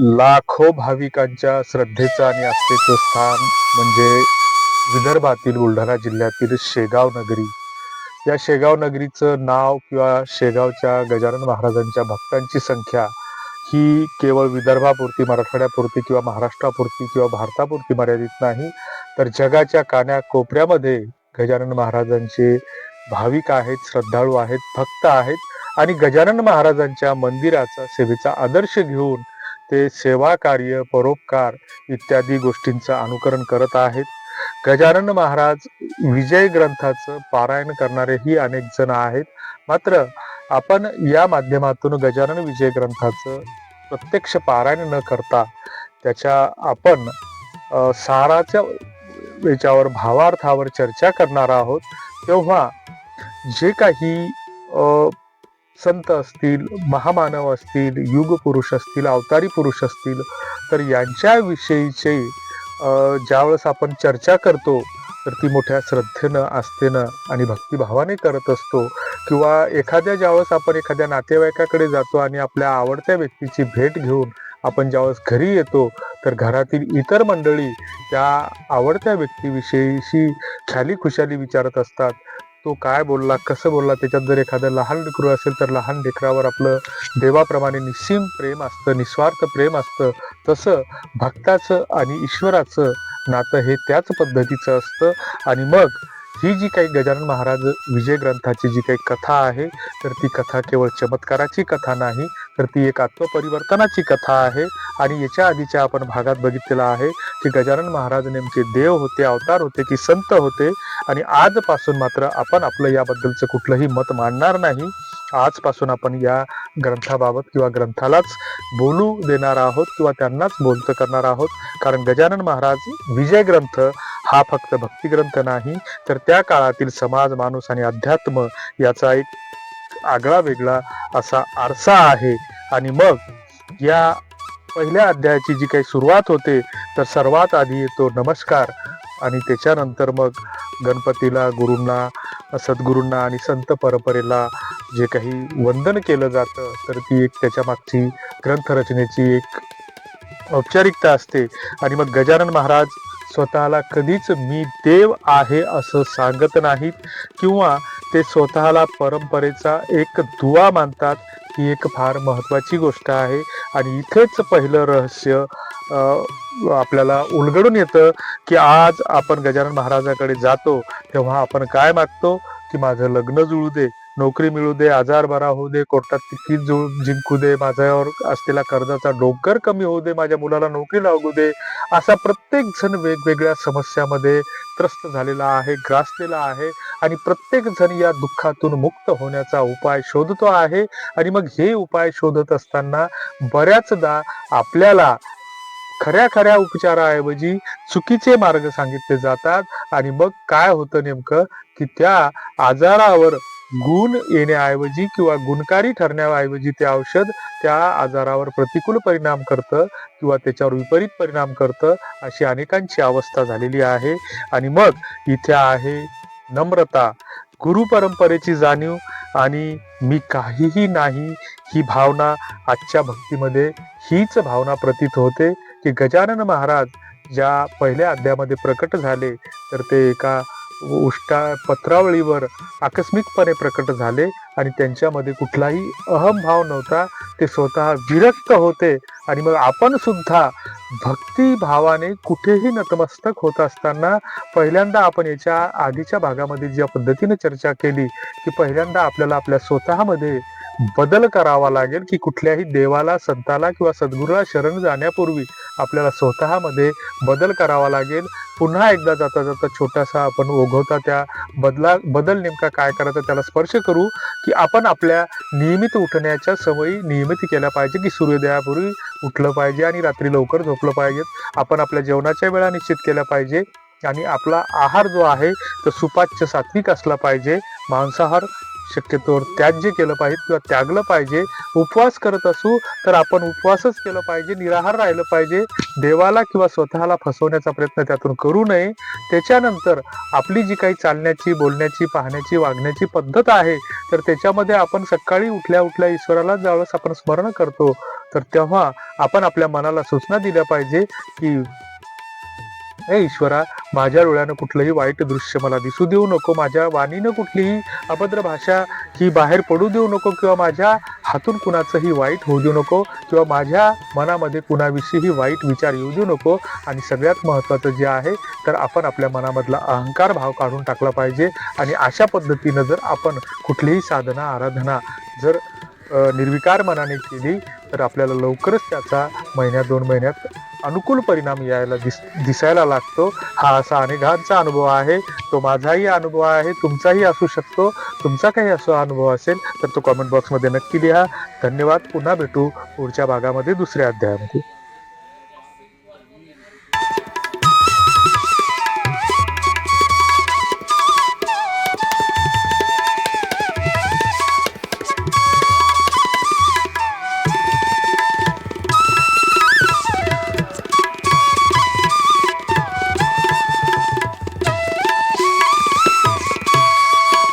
लाखो भाविकांच्या श्रद्धेचं आणि आस्थेचं स्थान म्हणजे विदर्भातील बुलढाणा जिल्ह्यातील शेगाव नगरी. या शेगाव नगरीचं नाव किंवा शेगावच्या गजानन महाराजांच्या भक्तांची संख्या ही केवळ विदर्भापुरती मराठवाड्यापुरती किंवा महाराष्ट्रापुरती किंवा भारतापुरती मर्यादित नाही तर जगाच्या कान्या कोपऱ्यामध्ये गजानन महाराजांचे भाविक आहेत श्रद्धाळू आहेत भक्त आहेत आणि गजानन महाराजांच्या मंदिराचा सेवेचा आदर्श घेऊन ते सेवा कार्य परोपकार इत्यादी गोष्टींचं अनुकरण करत आहेत. गजानन महाराज विजय ग्रंथाचं पारायण करणारेही अनेक जण आहेत. मात्र आपण या माध्यमातून गजानन विजय ग्रंथाचं प्रत्यक्ष पारायण न करता त्याच्या आपण साराच्या याच्यावर भावार्थावर चर्चा करणार आहोत. तेव्हा जे काही संत असतील महामानव असतील युग पुरुष असतील अवतारी पुरुष असतील तर यांच्याविषयीचे ज्यावेळेस आपण चर्चा करतो तर ती मोठ्या श्रद्धेनं आस्थेनं आणि भक्तिभावाने करत असतो. किंवा एखाद्या ज्यावेळेस आपण एखाद्या नातेवाईकाकडे जातो आणि आपल्या आवडत्या व्यक्तीची भेट घेऊन आपण ज्यावेळेस घरी येतो तर घरातील इतर मंडळी त्या आवडत्या व्यक्तीविषयीशी खाली खुशाली विचारत असतात. तो काय बोलला कसं बोलला त्याच्यात जर एखादं लहान लेकरू असेल तर लहान लेकरावर आपलं देवाप्रमाणे निस्सीम प्रेम असतं निस्वार्थ प्रेम असतं. तसं भक्ताचं आणि ईश्वराचं नातं हे त्याच पद्धतीचं असतं. आणि मग ही जी काही गजानन महाराज विजय ग्रंथाची जी काही कथा आहे तर ती कथा केवळ चमत्काराची कथा नाही तर ती एक आत्मपरिवर्तनाची कथा आहे. आणि याच्या आधीच्या आपण भागात बघितलेलं आहे की गजानन महाराज नेमके देव होते अवतार होते की संत होते आणि आजपासून मात्र आपण आपलं याबद्दलचं कुठलंही मत मांडणार नाही. आजपासून आपण या ग्रंथाबाबत किंवा ग्रंथालाच बोलू देणार आहोत किंवा त्यांनाच बोलतं करणार आहोत. कारण गजानन महाराज विजय ग्रंथ हा फक्त भक्तिग्रंथ नाही तर त्या काळातील समाज माणूस आणि अध्यात्म याचा एक आगळा वेगळा असा आरसा आहे. आणि मग या पहिल्या अध्यायाची जी काही सुरुवात होते तर सर्वात आधी येतो नमस्कार आणि त्याच्यानंतर मग गणपतीला गुरूंना सद्गुरूंना आणि संत परंपरेला जे काही वंदन केलं जातं तर ती एक त्याच्या मागची ग्रंथरचनेची एक औपचारिकता असते. आणि मग गजानन महाराज स्वतःला कधीच मी देव आहे असं सांगत नाहीत किंवा ते स्वतःला परंपरेचा एक दुवा मानतात ही एक फार महत्वाची गोष्ट आहे. आणि इथेच पहिलं रहस्य आपल्याला उलगडून येतं की आज आपण गजानन महाराजाकडे जातो तेव्हा आपण काय मागतो? की माझं लग्न जुळू दे. नोकरी मिळू दे आजार बरा होऊ दे कोर्टात तिकीट जिंकू दे माझ्यावर असलेला कर्जाचा डोंगर कमी होऊ दे माझ्या मुलाला नोकरी लागू दे असा प्रत्येक जण वेगवेगळ्या समस्यामध्ये त्रस्त झालेला आहे ग्रासलेला आहे आणि प्रत्येक जण या दुःखातून मुक्त होण्याचा उपाय शोधतो आहे आणि मग हे उपाय शोधत असताना बऱ्याचदा आपल्याला खऱ्या खऱ्या उपचाराऐवजी चुकीचे मार्ग सांगितले जातात आणि मग काय होतं नेमकं? की त्या आजारावर गुण येण्याऐवजी किंवा गुणकारी ठरण्याऐवजी ते औषध त्या आजारावर प्रतिकूल परिणाम करतं किंवा त्याच्यावर विपरीत परिणाम करतं अशी अनेकांची अवस्था झालेली आहे. आणि मग इथे आहे नम्रता. गुरु परंपरेची जाणीव आणि मी काहीही नाही ही भावना आजच्या भक्तीमध्ये हीच भावना प्रतीत होते की गजानन महाराज ज्या पहिल्या अध्यामध्ये प्रकट झाले तर ते एका उष्टा पत्रावळीवर आकस्मिकपणे प्रकट झाले आणि त्यांच्यामध्ये कुठलाही अहमभाव नव्हता. ते स्वतः विरक्त होते आणि मग आपण सुद्धा भक्तीभावाने कुठेही नतमस्तक होत असताना पहिल्यांदा आपण याच्या आधीच्या भागामध्ये ज्या पद्धतीने चर्चा केली की पहिल्यांदा आपल्याला आपल्या स्वतःमध्ये बदल करावा लागेल की कुठल्याही देवाला संताला किंवा सद्गुरूला शरण जाण्यापूर्वी आपल्याला स्वतःमध्ये बदल करावा लागेल. पुन्हा एकदा जाता जाता छोटासा आपण ओघवता त्या बदला बदल नेमका काय करायचा त्याला स्पर्श करू की आपण आपल्या नियमित उठण्याच्या सवयी नियमित केल्या पाहिजे की सूर्योदयापूर्वी उठलं पाहिजे आणि रात्री लवकर झोपलं पाहिजे. आपण आपल्या जेवणाच्या वेळा निश्चित केल्या पाहिजे. आणि आपला आहार जो आहे तो सुपाच्य सात्विक असला पाहिजे. मांसाहार शक्यतोवर त्याज्य केलं पाहिजे किंवा त्यागलं पाहिजे उपवास करत असू तर आपण उपवासच केलं पाहिजे निराहार राहिलं पाहिजे. देवाला किंवा स्वतःला फसवण्याचा प्रयत्न त्यातून करू नये. त्याच्यानंतर आपली जी काही चालण्याची बोलण्याची पाहण्याची वागण्याची पद्धत आहे तर त्याच्यामध्ये आपण सकाळी उठल्या उठल्या ईश्वराला ज्यावेळेस आपण स्मरण करतो तर तेव्हा आपण आपल्या मनाला सूचना दिल्या पाहिजे की हे ईश्वरा माझ्या डोळ्यानं कुठलंही वाईट दृश्य मला दिसू देऊ नको. माझ्या वाणीनं कुठलीही अभद्र भाषा ही बाहेर पडू देऊ नको किंवा माझ्या हातून कुणाचंही वाईट होऊ देऊ नको किंवा माझ्या मनामध्ये कुणाविषयीही वाईट विचार येऊ देऊ नको. आणि सगळ्यात महत्त्वाचं जे आहे तर आपण आपल्या मनामधला अहंकार भाव काढून टाकला पाहिजे. आणि अशा पद्धतीनं जर आपण कुठलीही साधना आराधना जर निर्विकार मनाने केली तर आपल्याला लवकरच त्याचा महिन्यात दोन महिन्यात अनुकूल परिणाम यायला दिस दिसायला लागतो. हा असा अनेकांचा अनुभव आहे. तो माझाही अनुभव आहे. तुमचाही असू शकतो. तुमचा काही असा अनुभव असेल तर तो कॉमेंट बॉक्समध्ये नक्की लिहा. धन्यवाद. पुन्हा भेटू पुढच्या भागामध्ये दुसऱ्या अध्यायामध्ये.